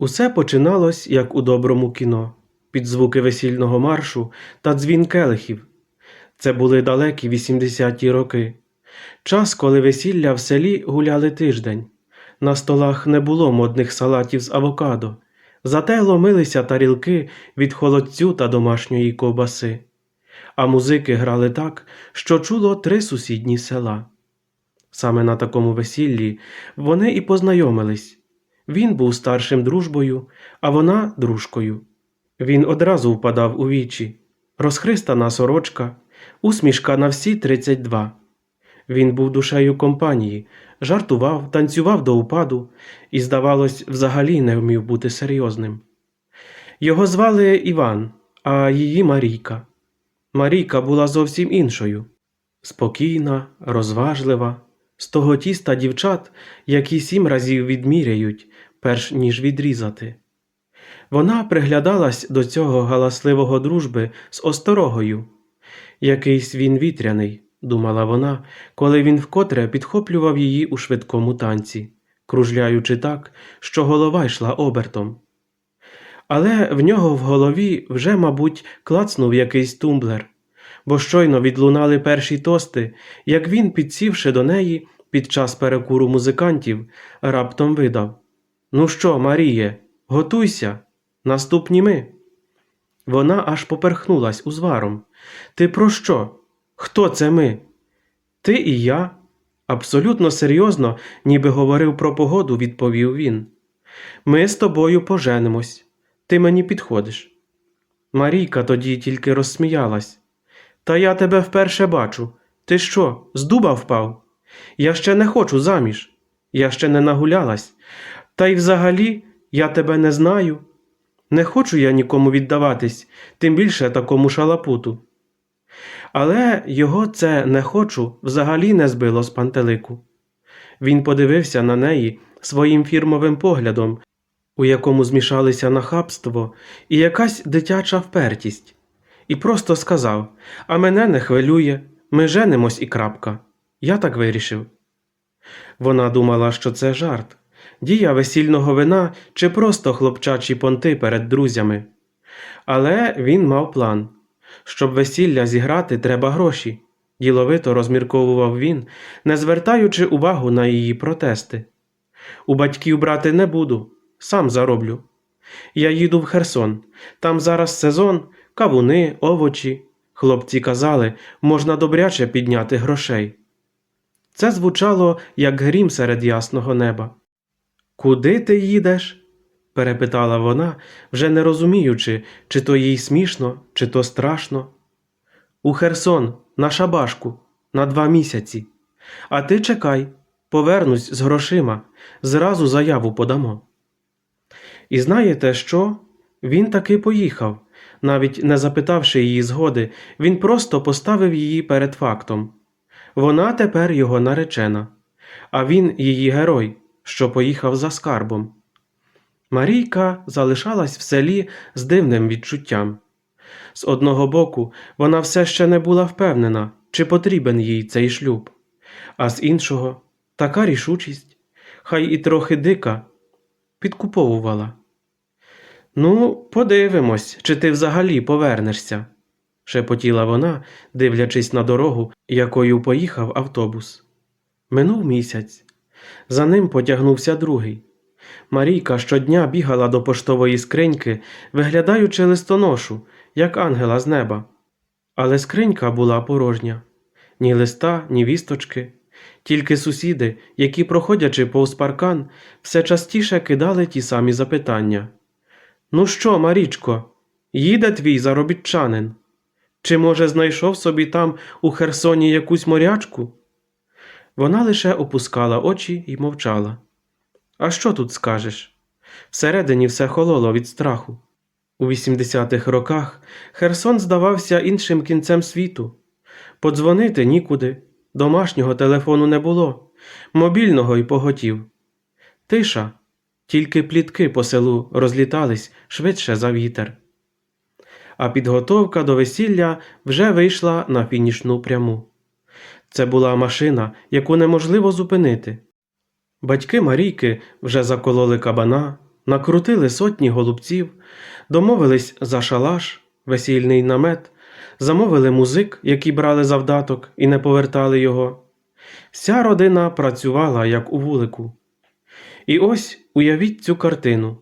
Усе починалось, як у доброму кіно, під звуки весільного маршу та дзвін келихів. Це були далекі 80-ті роки. Час, коли весілля в селі гуляли тиждень. На столах не було модних салатів з авокадо, зате ломилися тарілки від холодцю та домашньої ковбаси. А музики грали так, що чуло три сусідні села. Саме на такому весіллі вони і познайомились. Він був старшим дружбою, а вона дружкою. Він одразу впадав у вічі, розхристана сорочка, усмішка на всі 32. Він був душею компанії, жартував, танцював до упаду і, здавалось, взагалі не вмів бути серйозним. Його звали Іван, а її Марійка. Марійка була зовсім іншою спокійна, розважлива, з того тіста дівчат, які сім разів відміряють, перш ніж відрізати. Вона приглядалась до цього галасливого дружби з осторогою. Якийсь він вітряний, думала вона, коли він вкотре підхоплював її у швидкому танці, кружляючи так, що голова йшла обертом. Але в нього в голові вже, мабуть, клацнув якийсь тумблер, бо щойно відлунали перші тости, як він, підсівши до неї під час перекуру музикантів, раптом видав Ну що, Маріє, готуйся, наступні ми. Вона аж поперхнулась узваром. Ти про що? Хто це ми? Ти і я. Абсолютно серйозно, ніби говорив про погоду, відповів він. Ми з тобою поженимось. Ти мені підходиш. Марійка тоді тільки розсміялась. Та я тебе вперше бачу. Ти що, з дуба впав? Я ще не хочу заміж. Я ще не нагулялась. Та й взагалі я тебе не знаю. Не хочу я нікому віддаватись, тим більше такому шалапуту. Але його це не хочу взагалі не збило з пантелику. Він подивився на неї своїм фірмовим поглядом, у якому змішалися нахабство і якась дитяча впертість, і просто сказав: А мене не хвилює, ми женимось і крапка. Я так вирішив. Вона думала, що це жарт, дія весільного вина чи просто хлопчачі понти перед друзями. Але він мав план. Щоб весілля зіграти, треба гроші, діловито розмірковував він, не звертаючи увагу на її протести. У батьків брати не буду, сам зароблю. Я їду в Херсон, там зараз сезон, кавуни, овочі. Хлопці казали, можна добряче підняти грошей. Це звучало, як грім серед ясного неба. Куди ти їдеш? перепитала вона, вже не розуміючи, чи то їй смішно, чи то страшно. У Херсон, на шабашку, на два місяці. А ти чекай, повернусь з грошима, зразу заяву подамо. І знаєте що? Він таки поїхав, навіть не запитавши її згоди, він просто поставив її перед фактом. Вона тепер його наречена, а він її герой, що поїхав за скарбом. Марійка залишалась в селі з дивним відчуттям. З одного боку, вона все ще не була впевнена, чи потрібен їй цей шлюб, а з іншого така рішучість, хай і трохи дика, підкуповувала. Ну, подивимось, чи ти взагалі повернешся, шепотіла вона, дивлячись на дорогу, якою поїхав автобус. Минув місяць. За ним потягнувся другий. Марійка щодня бігала до поштової скриньки, виглядаючи листоношу, як ангела з неба. Але скринька була порожня ні листа, ні вісточки, тільки сусіди, які, проходячи повз паркан, все частіше кидали ті самі запитання. Ну що, Марічко, їде твій заробітчанин? Чи, може, знайшов собі там у Херсоні якусь морячку? Вона лише опускала очі і мовчала. А що тут скажеш? Всередині все хололо від страху. У 80-х роках Херсон здавався іншим кінцем світу. Подзвонити нікуди, домашнього телефону не було, мобільного й поготів. Тиша, тільки плітки по селу розлітались швидше за вітер. А підготовка до весілля вже вийшла на фінішну пряму. Це була машина, яку неможливо зупинити. Батьки Марійки вже закололи кабана, накрутили сотні голубців, домовились за шалаш, весільний намет, замовили музик, які брали завдаток і не повертали його. Вся родина працювала, як у вулику. І ось уявіть цю картину.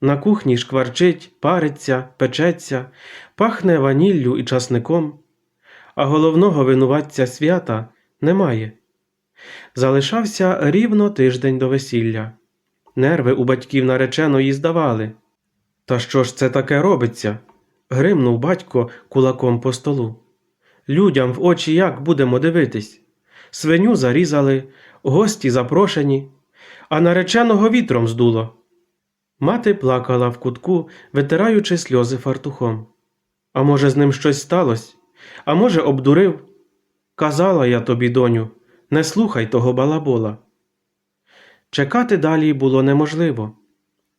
На кухні шкварчить, париться, печеться, пахне ваніллю і часником, а головного винуватця свята немає. Залишався рівно тиждень до весілля. Нерви у батьків нареченої здавали. Та що ж це таке робиться? гримнув батько кулаком по столу. Людям в очі як будемо дивитись? Свиню зарізали, гості запрошені, а нареченого вітром здуло. Мати плакала в кутку, витираючи сльози фартухом. А може, з ним щось сталося? А може, обдурив? Казала я тобі, доню, не слухай того балабола. Чекати далі було неможливо.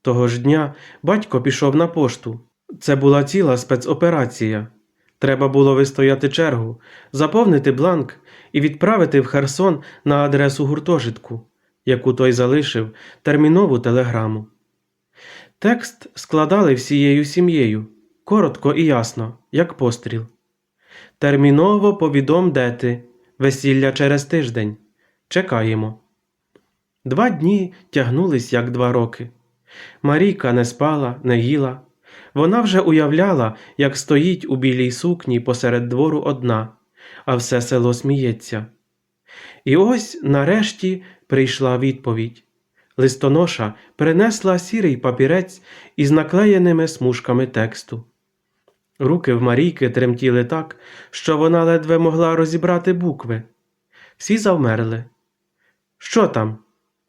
Того ж дня батько пішов на пошту. Це була ціла спецоперація. Треба було вистояти чергу, заповнити бланк і відправити в Херсон на адресу гуртожитку, яку той залишив термінову телеграму. Текст складали всією сім'єю, коротко і ясно, як постріл. Терміново повідом де ти, весілля через тиждень. Чекаємо. Два дні тягнулись, як два роки. Марійка не спала, не їла. Вона вже уявляла, як стоїть у білій сукні посеред двору одна, а все село сміється. І ось нарешті прийшла відповідь. Листоноша принесла сірий папірець із наклеєними смужками тексту. Руки в Марійки тремтіли так, що вона ледве могла розібрати букви. Всі завмерли. Що там?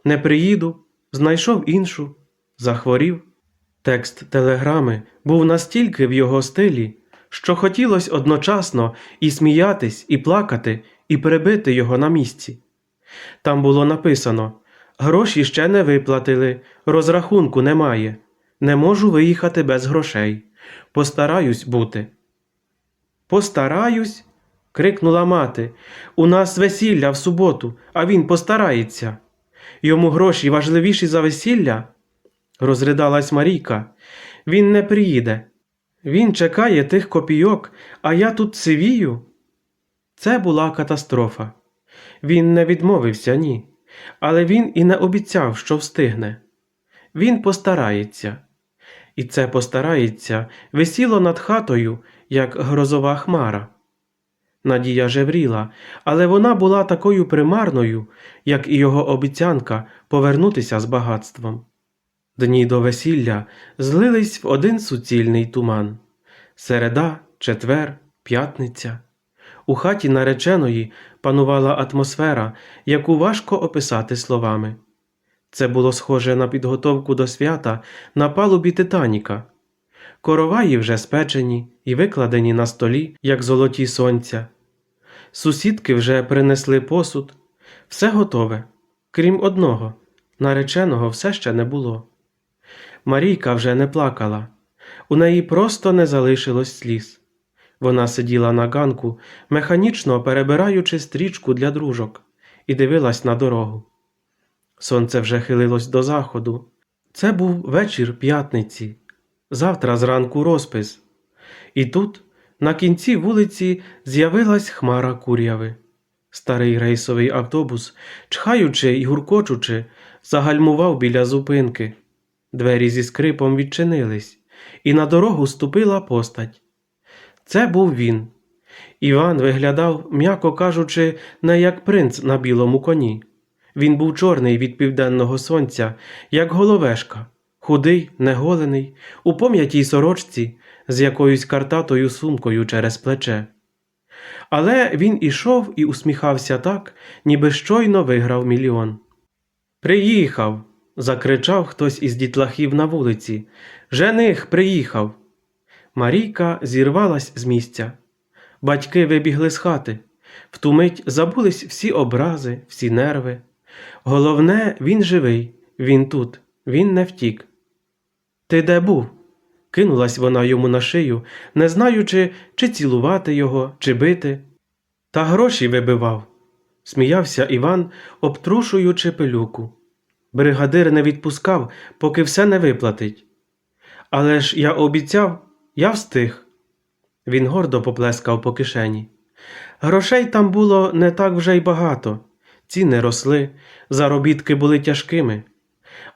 Не приїду, знайшов іншу, захворів. Текст телеграми був настільки в його стилі, що хотілося одночасно і сміятись, і плакати, і перебити його на місці. Там було написано Гроші ще не виплатили, розрахунку немає. Не можу виїхати без грошей. Постараюсь бути. Постараюсь. крикнула мати. У нас весілля в суботу, а він постарається. Йому гроші важливіші за весілля? розридалась Марійка. Він не приїде. Він чекає тих копійок, а я тут сивію. Це була катастрофа. Він не відмовився, ні. Але він і не обіцяв, що встигне. Він постарається. І це постарається висіло над хатою, як грозова хмара. Надія жевріла, але вона була такою примарною, як і його обіцянка повернутися з багатством. Дні до весілля злились в один суцільний туман середа, четвер, п'ятниця. У хаті нареченої панувала атмосфера, яку важко описати словами. Це було схоже на підготовку до свята на палубі Титаніка. Короваї вже спечені і викладені на столі, як золоті сонця. Сусідки вже принесли посуд, все готове, крім одного, нареченого все ще не було. Марійка вже не плакала, у неї просто не залишилось сліз. Вона сиділа на ганку, механічно перебираючи стрічку для дружок, і дивилась на дорогу. Сонце вже хилилось до заходу. Це був вечір п'ятниці, завтра зранку розпис. І тут, на кінці вулиці, з'явилась хмара куряви. Старий рейсовий автобус, чхаючи й гуркочучи, загальмував біля зупинки. Двері зі скрипом відчинились, і на дорогу ступила постать. Це був він. Іван виглядав, м'яко кажучи, не як принц на білому коні. Він був чорний від південного сонця, як головешка, худий, неголений, у пом'ятій сорочці з якоюсь картатою сумкою через плече. Але він ішов і усміхався так, ніби щойно виграв мільйон. Приїхав. закричав хтось із дітлахів на вулиці. Жених приїхав. Марійка зірвалась з місця. Батьки вибігли з хати. В ту мить забулись всі образи, всі нерви. Головне, він живий, він тут, він не втік. Ти де був? кинулась вона йому на шию, не знаючи, чи цілувати його, чи бити. Та гроші вибивав, сміявся Іван, обтрушуючи пилюку. Бригадир не відпускав, поки все не виплатить. Але ж я обіцяв, я встиг. Він гордо поплескав по кишені. Грошей там було не так вже й багато, ціни росли, заробітки були тяжкими.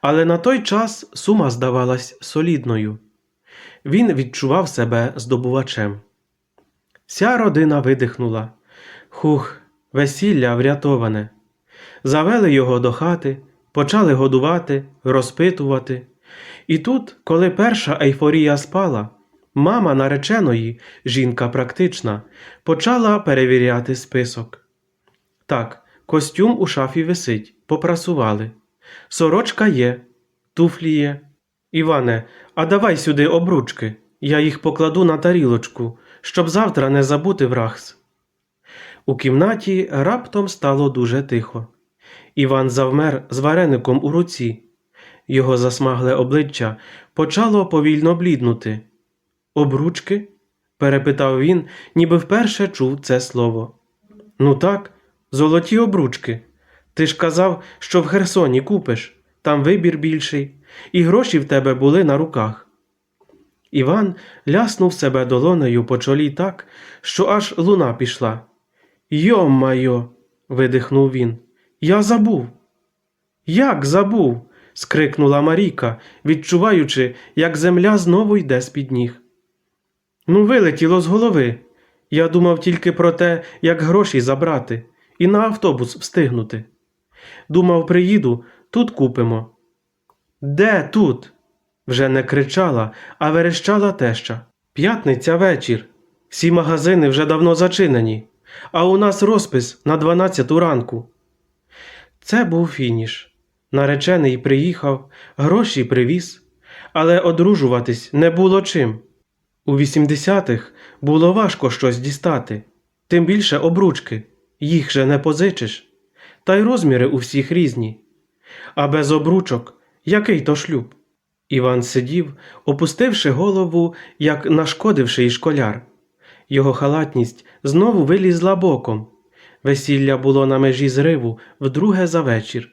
Але на той час сума здавалась солідною. Він відчував себе здобувачем. Вся родина видихнула. Хух, весілля врятоване. Завели його до хати, почали годувати, розпитувати. І тут, коли перша ейфорія спала, мама нареченої, жінка практична, почала перевіряти список. Так, костюм у шафі висить, попрасували. Сорочка є, туфлі є. Іване, а давай сюди обручки, я їх покладу на тарілочку, щоб завтра не забути врагс. У кімнаті раптом стало дуже тихо. Іван завмер з вареником у руці. Його засмагле обличчя почало повільно бліднути. Обручки? перепитав він, ніби вперше чув це слово. Ну так, золоті обручки. Ти ж казав, що в Херсоні купиш, там вибір більший, і гроші в тебе були на руках. Іван ляснув себе долонею по чолі так, що аж луна пішла. Йо-майо, видихнув він. Я забув. Як забув? скрикнула Марійка, відчуваючи, як земля знову йде з-під ніг. Ну, вилетіло з голови. Я думав тільки про те, як гроші забрати, і на автобус встигнути. Думав, приїду, тут купимо. Де тут? Вже не кричала, а верещала теща. П'ятниця вечір. Всі магазини вже давно зачинені, а у нас розпис на 12 ранку. Це був фініш. Наречений приїхав, гроші привіз, але одружуватись не було чим. У 80-х було важко щось дістати, тим більше обручки, їх же не позичиш, та й розміри у всіх різні. А без обручок який то шлюб? Іван сидів, опустивши голову, як нашкодивший школяр. Його халатність знову вилізла боком. Весілля було на межі зриву вдруге за вечір.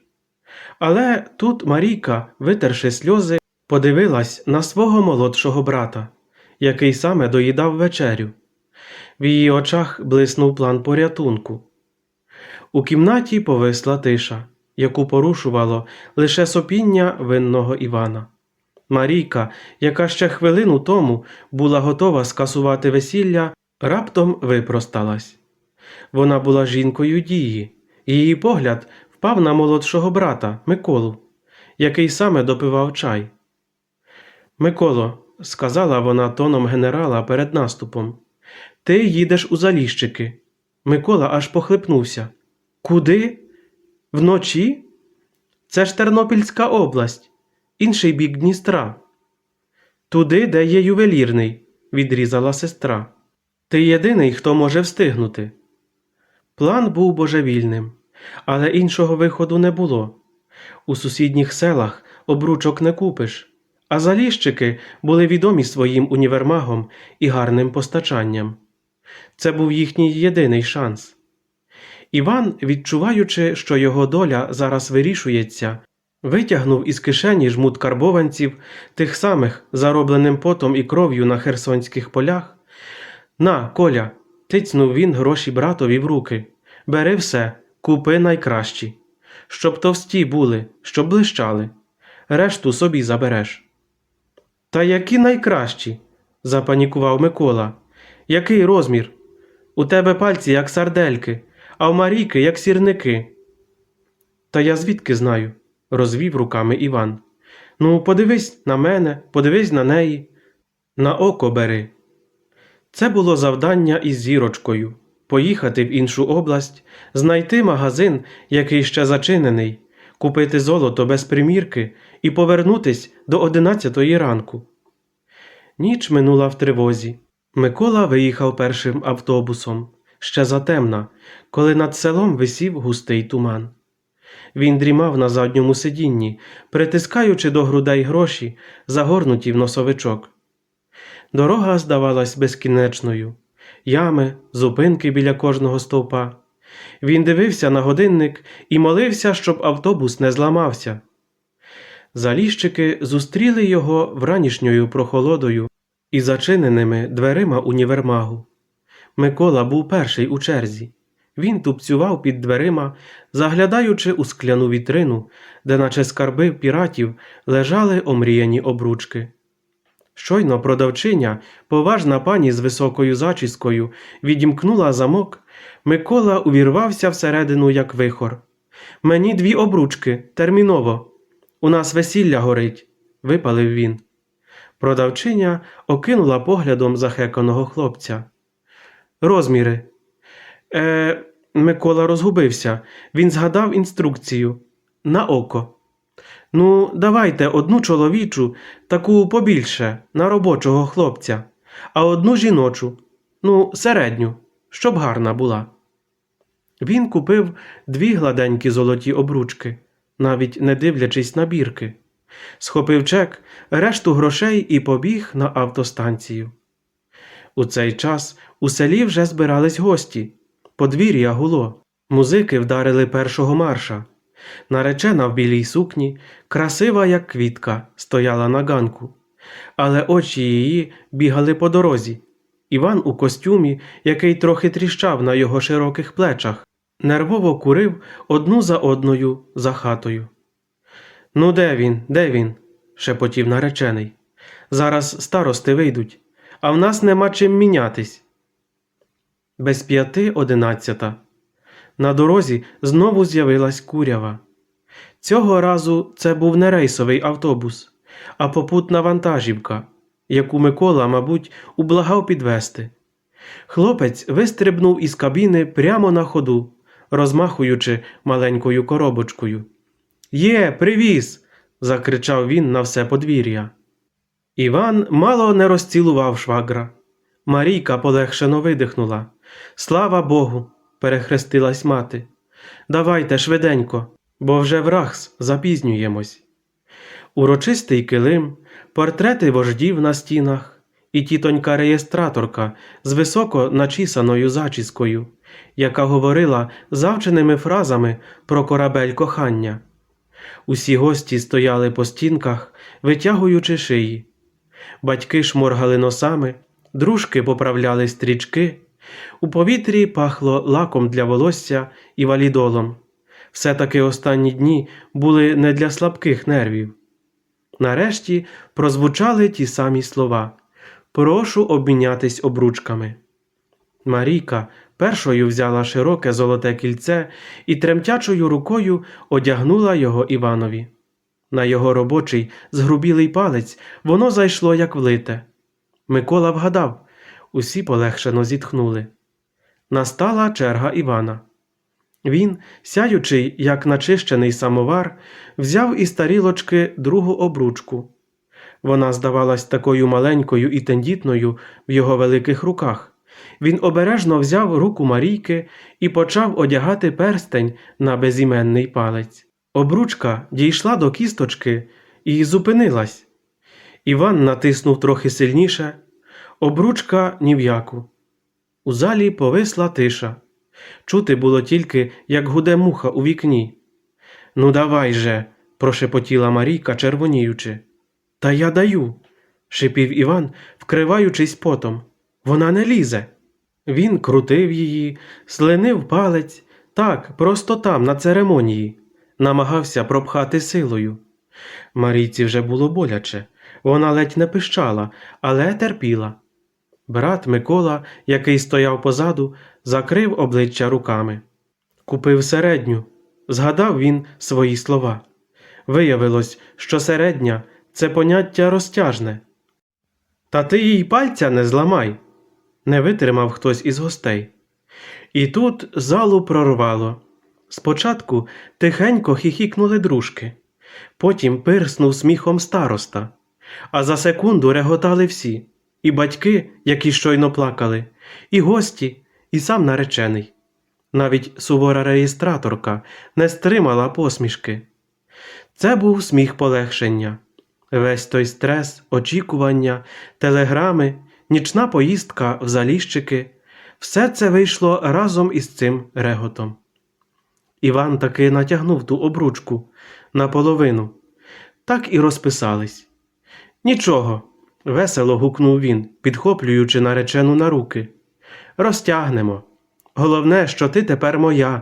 Але тут Марійка, витерши сльози, подивилась на свого молодшого брата, який саме доїдав вечерю. В її очах блиснув план порятунку. У кімнаті повисла тиша, яку порушувало лише сопіння винного Івана. Марійка, яка ще хвилину тому була готова скасувати весілля, раптом випросталась. Вона була жінкою дії, її погляд впав на молодшого брата Миколу, який саме допивав чай. Миколо, сказала вона тоном генерала перед наступом, ти їдеш у Заліщики. Микола аж похлипнувся. Куди? Вночі? Це ж Тернопільська область, інший бік Дністра. Туди, де є ювелірний, відрізала сестра. Ти єдиний, хто може встигнути. План був божевільним, але іншого виходу не було. У сусідніх селах обручок не купиш, а заліщики були відомі своїм універмагом і гарним постачанням. Це був їхній єдиний шанс. Іван, відчуваючи, що його доля зараз вирішується, витягнув із кишені жмут карбованців, тих самих, заробленим потом і кров'ю на херсонських полях. На, Коля, тицнув він гроші братові в руки. Бери все, купи найкращі. Щоб товсті були, щоб блищали. Решту собі забереш. Та які найкращі? запанікував Микола. Який розмір? У тебе пальці, як сардельки, а в Марійки, як сірники. Та я звідки знаю? розвів руками Іван. Ну, подивись на мене, подивись на неї. На око бери. Це було завдання із зірочкою поїхати в іншу область, знайти магазин, який ще зачинений, купити золото без примірки і повернутись до одинадцятої ранку. Ніч минула в тривозі. Микола виїхав першим автобусом, ще затемна, коли над селом висів густий туман. Він дрімав на задньому сидінні, притискаючи до грудей гроші, загорнуті в носовичок. Дорога здавалась безкінечною, ями, зупинки біля кожного стовпа. Він дивився на годинник і молився, щоб автобус не зламався. Заліщики зустріли його вранішньою прохолодою і зачиненими дверима універмагу. Микола був перший у черзі. Він тупцював під дверима, заглядаючи у скляну вітрину, де, наче скарби піратів, лежали омріяні обручки. Щойно продавчиня, поважна пані з високою зачіскою, відімкнула замок, Микола увірвався всередину, як вихор. Мені дві обручки, терміново. У нас весілля горить, випалив він. Продавчиня окинула поглядом захеканого хлопця. Розміри. Е, Микола розгубився. Він згадав інструкцію. На око. Ну, давайте одну чоловічу, таку побільше, на робочого хлопця, а одну жіночу, ну, середню, щоб гарна була. Він купив дві гладенькі золоті обручки, навіть не дивлячись на бірки. Схопив чек, решту грошей і побіг на автостанцію. У цей час у селі вже збирались гості. Подвір'я гуло. Музики вдарили першого марша. Наречена в білій сукні, красива, як квітка, стояла на ганку, але очі її бігали по дорозі. Іван у костюмі, який трохи тріщав на його широких плечах, нервово курив одну за одною за хатою. Ну, де він, де він? шепотів наречений. Зараз старости вийдуть, а в нас нема чим мінятись. Без п'яти одинадцята. На дорозі знову з'явилась курява. Цього разу це був не рейсовий автобус, а попутна вантажівка, яку Микола, мабуть, ублагав підвести. Хлопець вистрибнув із кабіни прямо на ходу, розмахуючи маленькою коробочкою. Є, привіз. закричав він на все подвір'я. Іван мало не розцілував швагра. Марійка полегшено видихнула. Слава Богу, перехрестилась мати. Давайте швиденько, бо вже врахс запізнюємось. Урочистий килим, портрети вождів на стінах, і тітонька реєстраторка з високо начісаною зачіскою, яка говорила завченими фразами про корабель кохання. Усі гості стояли по стінках, витягуючи шиї. Батьки шморгали носами, дружки поправляли стрічки. У повітрі пахло лаком для волосся і валідолом. Все-таки останні дні були не для слабких нервів. Нарешті прозвучали ті самі слова Прошу обмінятись обручками. Марійка першою взяла широке золоте кільце і тремтячою рукою одягнула його Іванові. На його робочий згрубілий палець воно зайшло, як влите. Микола вгадав, усі полегшено зітхнули. Настала черга Івана. Він, сяючий, як начищений самовар, взяв із тарілочки другу обручку. Вона здавалась такою маленькою і тендітною в його великих руках. Він обережно взяв руку Марійки і почав одягати перстень на безіменний палець. Обручка дійшла до кісточки і зупинилась. Іван натиснув трохи сильніше, обручка ні в яку. У залі повисла тиша. Чути було тільки, як гуде муха у вікні. Ну, давай же, прошепотіла Марійка, червоніючи. Та я даю, шипів Іван, вкриваючись потом. Вона не лізе. Він крутив її, слинив палець, так, просто там, на церемонії, намагався пропхати силою. Марійці вже було боляче, вона ледь не пищала, але терпіла. Брат Микола, який стояв позаду, закрив обличчя руками. Купив середню. Згадав він свої слова. Виявилось, що середня це поняття розтяжне. Та ти їй пальця не зламай, не витримав хтось із гостей. І тут залу прорвало. Спочатку тихенько хіхікнули дружки, потім пирснув сміхом староста, а за секунду реготали всі і батьки, які щойно плакали, і гості, і сам наречений. Навіть сувора реєстраторка не стримала посмішки. Це був сміх полегшення. Весь той стрес, очікування, телеграми, нічна поїздка в заліщики все це вийшло разом із цим реготом. Іван таки натягнув ту обручку наполовину. Так і розписались. Нічого, весело гукнув він, підхоплюючи наречену на руки. Розтягнемо. Головне, що ти тепер моя,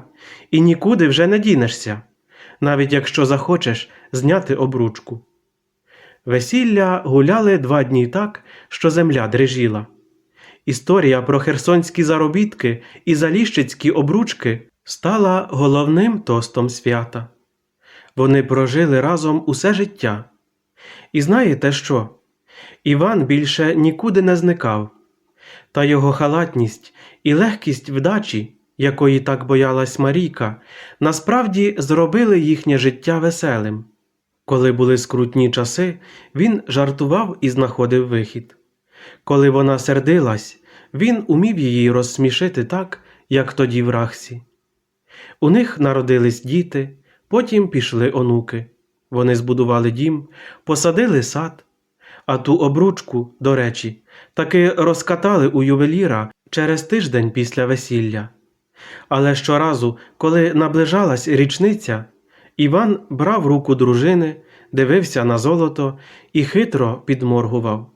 і нікуди вже не дінешся, навіть якщо захочеш зняти обручку. Весілля гуляли два дні так, що земля дрижіла. Історія про херсонські заробітки і заліщицькі обручки стала головним тостом свята. Вони прожили разом усе життя. І знаєте що? Іван більше нікуди не зникав, та його халатність і легкість вдачі, якої так боялась Марійка, насправді зробили їхнє життя веселим. Коли були скрутні часи, він жартував і знаходив вихід. Коли вона сердилась, він умів її розсмішити так, як тоді в Рахсі. У них народились діти, потім пішли онуки. Вони збудували дім, посадили сад, а ту обручку, до речі, таки розкатали у ювеліра через тиждень після весілля. Але щоразу, коли наближалась річниця, Іван брав руку дружини, дивився на золото і хитро підморгував.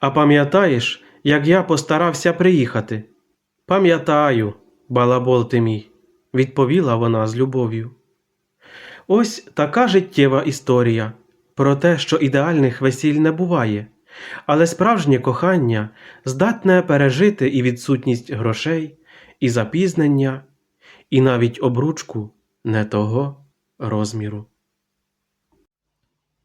А пам'ятаєш, як я постарався приїхати? Пам'ятаю, балабол ти мій, відповіла вона з любов'ю. Ось така життєва історія про те, що ідеальних весіль не буває, але справжнє кохання здатне пережити і відсутність грошей, і запізнення, і навіть обручку не того розміру.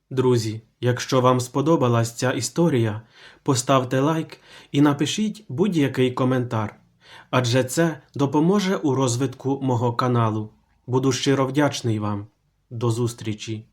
Друзі, якщо вам сподобалась ця історія, поставте лайк і напишіть будь-який коментар, адже це допоможе у розвитку мого каналу. Буду щиро вдячний вам. До зустрічі!